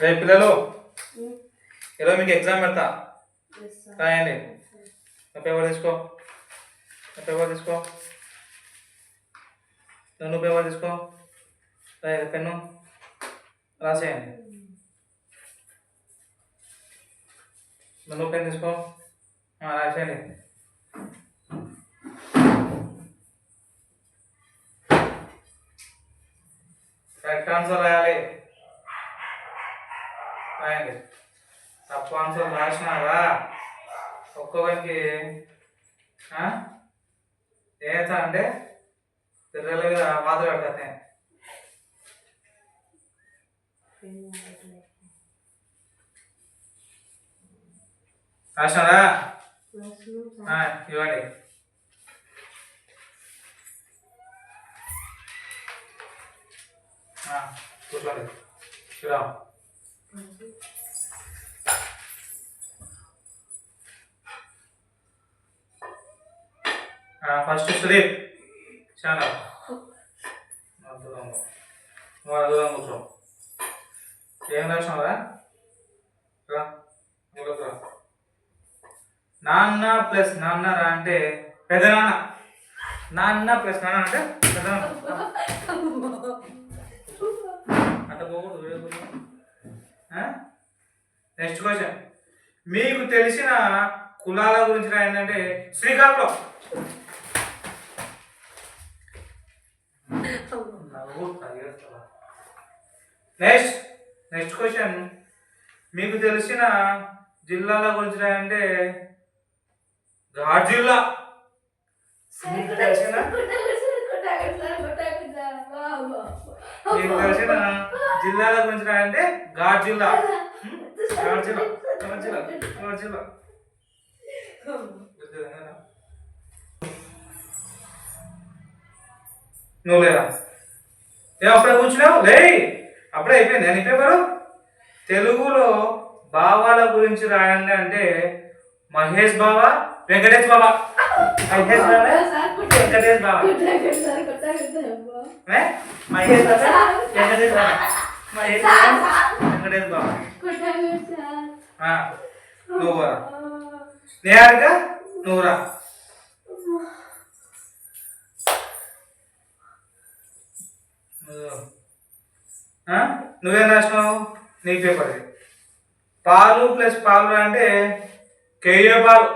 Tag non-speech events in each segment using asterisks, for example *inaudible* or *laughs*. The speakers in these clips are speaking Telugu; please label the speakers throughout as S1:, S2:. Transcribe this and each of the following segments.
S1: రే పిల్లలు? ఈరోజు మీకు ఎగ్జామ్ పెడతా. రాయండి. నా పేపర్ తీసుకో. నా పేపర్ తీసుకో. నువ్వు పేపర్ తీసుకో. రాయండి పెన్ను. రాసేయండి. నువ్వు పెన్ తీసుకో. రాసేయండి. కరెక్ట్ ఆన్సర్ రాయాలి. రాయండి తప్పు ఆన్సర్ రాసినారా? ఒక్కొక్కరికి ఏత అంటే పిల్లలుగా మీద మాత్రం రాసినారా? ఇవ్వండి. కూర్చోండి చూద్దాం. ఫస్ట్ సుదీప్ చాలా దూరం దూరం కూర్చో. ఏం రాసినావా రా? నాన్న ప్లస్ నాన్న రా అంటే పెద్ద నాన్న. నాన్న ప్లస్ నాన్న అంటే పెద్ద నాన్న. *laughs* అట్లా పోకూడదు. నెక్స్ట్ క్వశ్చన్ మీకు తెలిసిన కులాల గురించి రాయండి శ్రీకాకుళం నెక్స్ట్ నెక్స్ట్ క్వశ్చన్ మీకు తెలిసిన జిల్లాల గురించి రాయంటే ఘాట్ జిల్లా మీకు తెలిసిన నీకు తెలిసిన జిల్లాల గురించి అంటే ఘాట్ జిల్లా ఘాట్ జిల్లా ఘాట్ జిల్లా ఘాట్ జిల్లా నువ్వు లేదా? ఏ అప్పుడే కూర్చున్నావు? లే అప్పుడే అయిపోయింది. నేను పేపరు? తెలుగులో భావాల గురించి రాయండి అంటే మహేష్ బాబా వెంకటేష్ బావ. మహేష్ బావ? వెంకటేష్ బావ ఏ? మహేష్ బావ వెంకటేష్ బావ మహేష్ వెంకటేష్ బావ ఆ, నువ్వు రా నేరుగా నువ్వు రా నువ్వేం రాసినావు? నీ పేపర్. పాలు ప్లస్ పాలు అంటే కేయ పాలు.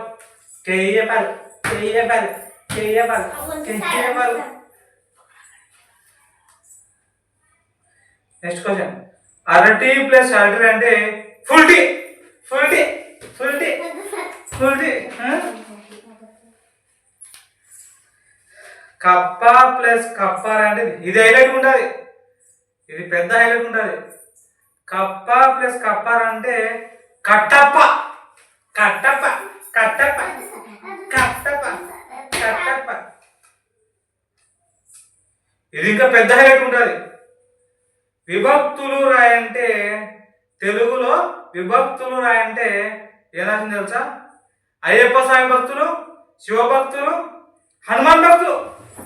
S1: కేయ పాలు. కేయ పాలు. పాలు నెక్స్ట్ క్వశ్చన్ అరటి ప్లస్ అరటి అంటే full tea full tea full tea full tea కప్ప ప్లస్ కప్పార అంటే ఇది హైలైట్ ఉంటుంది ఇది పెద్ద హైలైట్ ఉంటుంది కప్ప ప్లస్ కప్పార అంటే కట్టప్ప. కట్టప్ప. కట్టప్ప. ఇది ఇంకా పెద్ద హైలైట్ ఉంటుంది. విభక్తులు రాయంటే తెలుగులో విభక్తులు రాయంటే ఏనాసింది తెలుసా? అయ్యప్ప స్వామి భక్తులు శివభక్తులు హనుమాన్ భక్తులు?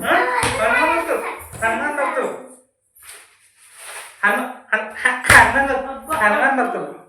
S1: హనుమాన్ భక్తులు. హనుమాన్ భక్తులు. హనుమాన్ భక్తులు. హనుమాన్ భక్తులు.